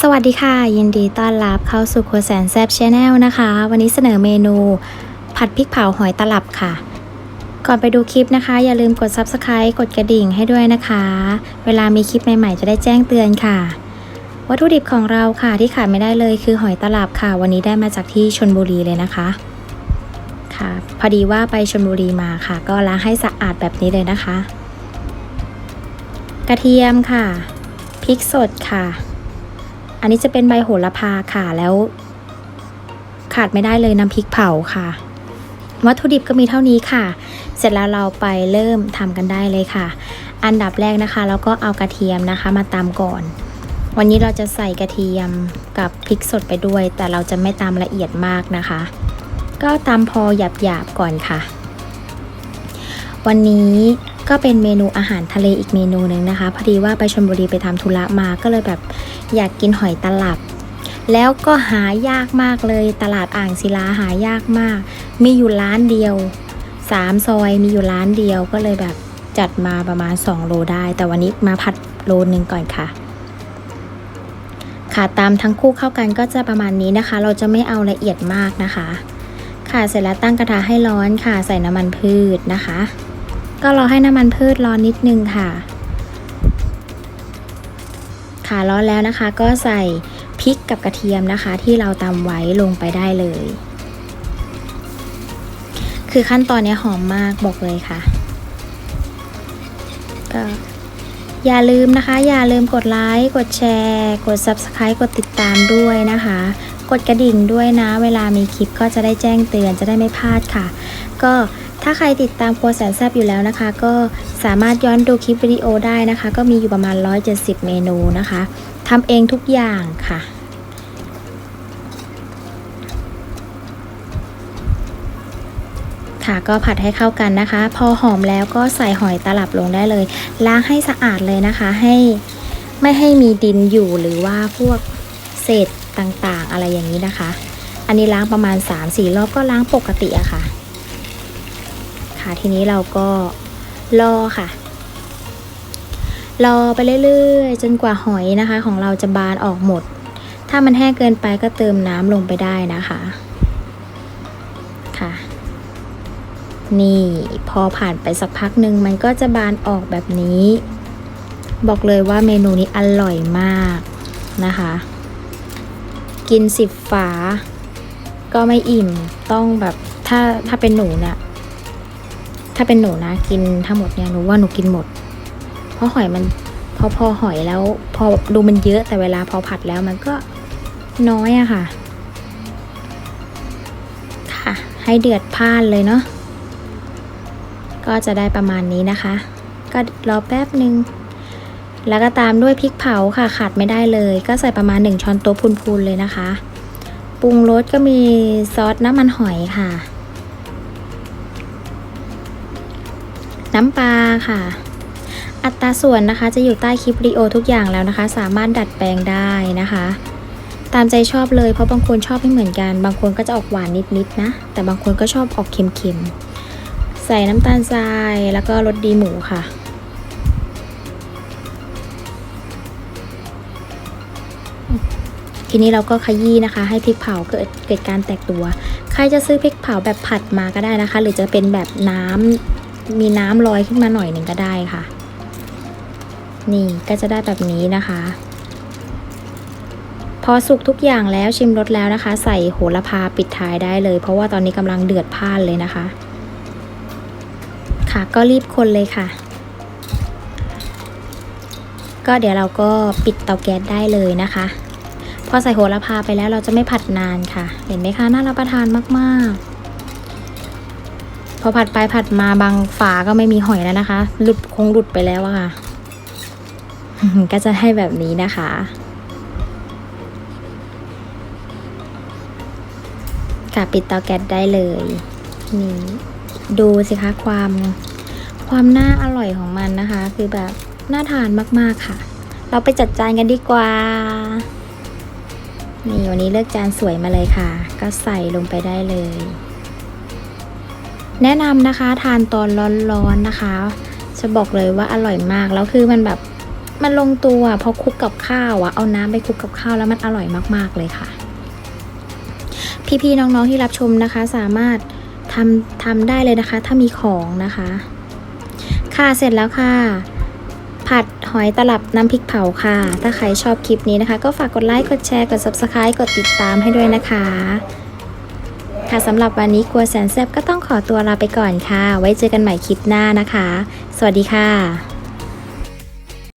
สวัสดีค่ะ ยินดีต้อนรับเข้าสู่ครัวแสนแซบชาแนลนะคะ วันนี้เสนอเมนู ผัดพริกเผาหอยตลับค่ะ ก่อนไปดูคลิปนะคะ อย่าลืมกด Subscribe กดกระดิ่งให้ด้วยนะคะ เวลามีคลิปใหม่ๆ จะได้แจ้งเตือนค่ะ วัตถุดิบของเราค่ะที่ขาดไม่ได้เลยคือหอยตลับค่ะ วันนี้ได้มาจากที่ชนบุรีเลยนะคะค่ะ พอดีว่าไปชนบุรีมาค่ะ ก็ล้างให้สะอาดแบบนี้เลยนะคะ กระเทียมค่ะพริกสดค่ะ อันนี้จะเป็นใบโหระพาค่ะแล้ว ขาดไม่ได้เลยน้ำพริกเผาค่ะ วัตถุดิบก็มีเท่านี้ค่ะ เสร็จแล้วเราไปเริ่มทำกันได้เลยค่ะ อันดับแรกนะคะเราก็เอากระเทียมนะคะมาตำก่อน วันนี้เราจะใส่กระเทียมกับพริกสดไปด้วย แต่เราจะไม่ตำละเอียดมากนะคะ ก็ตำพอหยาบๆก่อนค่ะ วันนี้ ก็เป็นเมนูอาหารทะเลอีกเมนูหนึ่งนะคะ พอดีว่าไปชลบุรีไปทำธุระมาก็เลยแบบอยากกินหอยตลับ แล้วก็หายากมากเลยตลาดอ่างศิลาหายากมาก มีอยู่ร้านเดียวสามซอยมีอยู่ร้านเดียวก็เลยแบบจัดมาประมาณ 2 โลได้ แต่วันนี้มาผัดโลนึงก่อนค่ะ ค่ะตามทั้งคู่เข้ากันก็จะประมาณนี้นะคะ เราจะไม่เอาละเอียดมากนะคะ ค่ะเสร็จแล้วตั้งกระทะให้ร้อนค่ะ ใส่น้ำมันพืชนะคะ ก็รอให้น้ำมันพืชร้อนนิดนึงค่ะ ค่ะร้อนแล้วนะคะก็ใส่พริกกับกระเทียมนะคะ ที่เราตำไว้ลงไปได้เลย คือขั้นตอนนี้หอมมากบอกเลยค่ะ ก็อย่าลืมนะคะ อย่าลืมกดไลค์กดแชร์ กด Subscribe กดติดตามด้วยนะคะ กดกระดิ่งด้วยนะ เวลามีคลิปก็จะได้แจ้งเตือนจะได้ไม่พลาดค่ะ ก็ ถ้าใครติดตามครัวแสนแซบอยู่แล้วนะคะ ก็สามารถย้อนดูคลิปวิดีโอได้นะคะ ก็มีอยู่ประมาณ 170 เมนูนะคะทำเองทุกอย่างค่ะค่ะก็ผัดให้เข้ากันนะคะ พอหอมแล้วก็ใส่หอยตลับลงได้เลย ล้างให้สะอาดเลยนะคะ ให้ไม่ให้มีดินอยู่หรือว่าพวกเศษต่างๆ อะไรอย่างนี้นะคะ อันนี้ล้างประมาณ 3-4 รอบก็ล้างปกติอะคะค่ะ ทีนี้เราก็รอค่ะ รอไปเรื่อยๆ จนกว่าหอยนะคะ ของเราจะบานออกหมด ถ้ามันแห้งเกินไปก็เติมน้ำลงไปได้นะคะค่ะ นี่พอผ่านไปสักพักหนึ่งมันก็จะบานออกแบบนี้ บอกเลยว่าเมนูนี้อร่อยมากนะคะ กินสิบฝา ก็ไม่อิ่มต้องแบบถ้าถ้าเป็นหนูเนี่ย ถ้าเป็นหนูนะกินทั้งหมดเนี่ยหนูว่าหนูกินหมด เพราะหอยมันพอพอหอยแล้ว พอดูมันเยอะแต่เวลาพอผัดแล้วมันก็น้อยอะค่ะ ค่ะ ให้เดือดพล่านเลยเนาะก็จะได้ประมาณนี้นะคะ ก็รอแป๊บหนึ่งแล้วก็ตามด้วยพริกเผาค่ะขาดไม่ได้เลย ก็ใส่ประมาณ 1 ช้อนโต๊ะพูนๆเลยนะคะ ปรุงรสก็มีซอสน้ำมันหอยค่ะ น้ำปลาค่ะ อัตราส่วนนะคะจะอยู่ใต้คลิปวิดีโอทุกอย่างแล้วนะคะ สามารถดัดแปลงได้นะคะ ตามใจชอบเลยเพราะบางคนชอบไม่เหมือนกัน บางคนก็จะออกหวานนิดๆนะแต่บางคนก็ชอบออกเค็มๆใส่น้ำตาลทรายแล้วก็รสดีหมูค่ะทีนี้เราก็ขยี้นะคะ ให้พริกเผาเกิดเกิดการแตกตัว ใครจะซื้อพริกเผาแบบผัดมาก็ได้นะคะ หรือจะเป็นแบบน้ำ มีน้ำลอยขึ้นมาหน่อยหนึ่งก็ได้ค่ะ นี่ก็จะได้แบบนี้นะคะ พอสุกทุกอย่างแล้วชิมรสแล้วนะคะ ใส่โหระพาปิดท้ายได้เลย เพราะว่าตอนนี้กำลังเดือดพ่านเลยนะคะ ค่ะก็รีบคนเลยค่ะ ก็เดี๋ยวเราก็ปิดเตาแก๊สได้เลยนะคะ พอใส่โหระพาไปแล้วเราจะไม่ผัดนานค่ะ เห็นไหมคะน่ารับประทานมากๆ พอผัดไปผัดมาบางฝาก็ไม่มีหอยแล้วนะคะ หลุดคงหลุดไปแล้วอะค่ะ ก็จะให้แบบนี้นะคะค่ะปิดเตาแก๊สได้เลย นี่ ดูสิคะความความน่าอร่อยของมันนะคะ คือแบบน่าทานมากๆค่ะ เราไปจัดจานกันดีกว่า นี่วันนี้เลือกจานสวยมาเลยค่ะ ก็ใส่ลงไปได้เลย แนะนำนะคะทานตอนร้อนๆนะคะ จะบอกเลยว่าอร่อยมากแล้วคือมันแบบมันลงตัวพอคลุกกับข้าวอะเอาน้ำไปคลุกกับข้าวแล้วมันอร่อยมากๆเลยค่ะ พี่ๆน้องๆที่รับชมนะคะ สามารถทำทำได้เลยนะคะ ถ้ามีของนะคะ ค่ะเสร็จแล้วค่ะ ผัดหอยตลับน้ำพริกเผาค่ะ ถ้าใครชอบคลิปนี้นะคะ ก็ฝากกดไลค์กดแชร์กด subscribe กดติดตามให้ด้วยนะคะ ค่ะสำหรับวันนี้กลัวแสนแซบก็ต้องขอตัวลาไปก่อนค่ะ ไว้เจอกันใหม่คลิปหน้านะคะ สวัสดีค่ะ